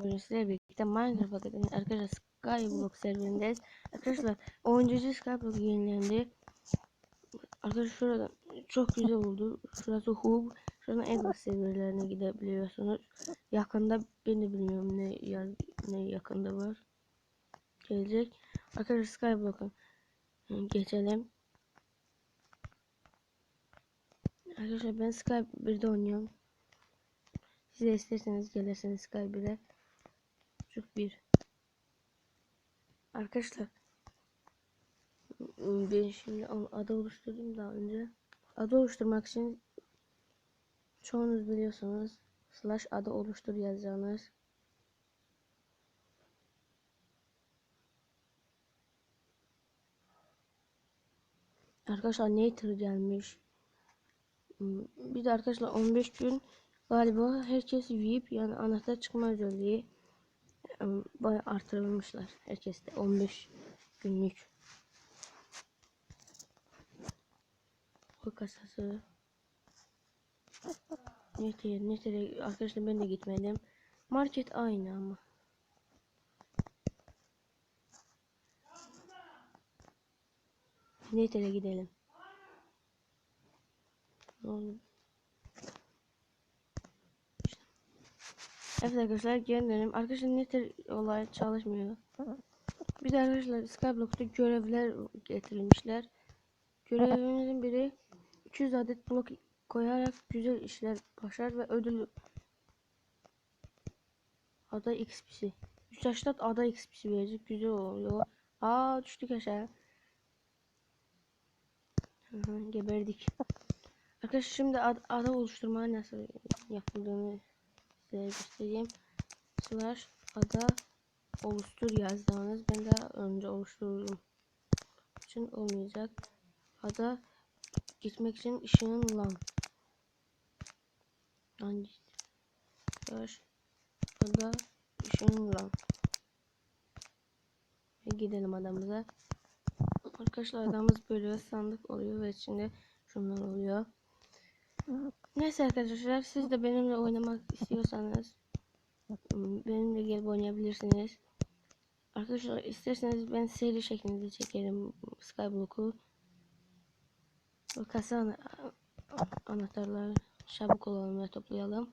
Bugün sizlerle birlikte Minecraft Akademi arkadaşlar Skyblock serverindeyiz. Arkadaşlar oyuncu Skyblock yenilendi. Arkadaşlar şurada çok güzel oldu. Şurası hub. Şuradan Eagle serverlerine gidebiliyorsunuz. Yakında ben de bilmiyorum ne yer, ne yakında var. Gelecek. Arkadaşlar Skyblock'a geçelim. Arkadaşlar ben Sky 1'de oynuyorum. Siz de isterseniz gelirseniz Sky 1'e. Çocuk 1. Arkadaşlar ben şimdi adı oluşturdum daha önce. Adı oluşturmak için çoğunuz biliyorsunuz slash adı oluştur yazacağınız. Arkadaşlar Nature gelmiş. Bir de arkadaşlar 15 gün galiba herkes VIP yani anahtar çıkma özelliği bayağı artırılmışlar. Herkeste 15 günlük. O kasası. Nete, nete arkadaşlar ben de gitmedim. Market aynı ama. Nete'ye gidelim. Ne oldu? Evet arkadaşlar geri dönelim. Arkadaşlar nedir olay çalışmıyor. Bir de arkadaşlar Skyblock'ta görevler getirilmişler. Görevimizin biri 200 adet blok koyarak güzel işler başar ve ödül ada XP'si. 3 yaşta ada XP'si verecek. Güzel oluyor. Aa düştük aşağı. Geberdik. Arkadaşlar şimdi ad ada oluşturma nasıl yapıldığını size göstereyim. Slash ada oluştur yazdığınız ben daha önce oluşturdum. için olmayacak. Ada gitmek için ışığın lan. Hangi? Slash ada ışığın lan. Ve gidelim adamıza. Arkadaşlar adamımız böyle sandık oluyor ve içinde şunlar oluyor. Neyse arkadaşlar siz de benimle oynamak istiyorsanız benimle gelip oynayabilirsiniz. Arkadaşlar isterseniz ben seri şeklinde çekerim Skyblock'u. Kasa ana anahtarları çabuk olalım ve toplayalım.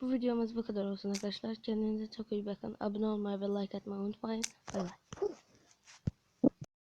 Bu videomuz bu kadar olsun arkadaşlar. Kendinize çok iyi bakın. Abone olmayı ve like atmayı unutmayın. Bay bay.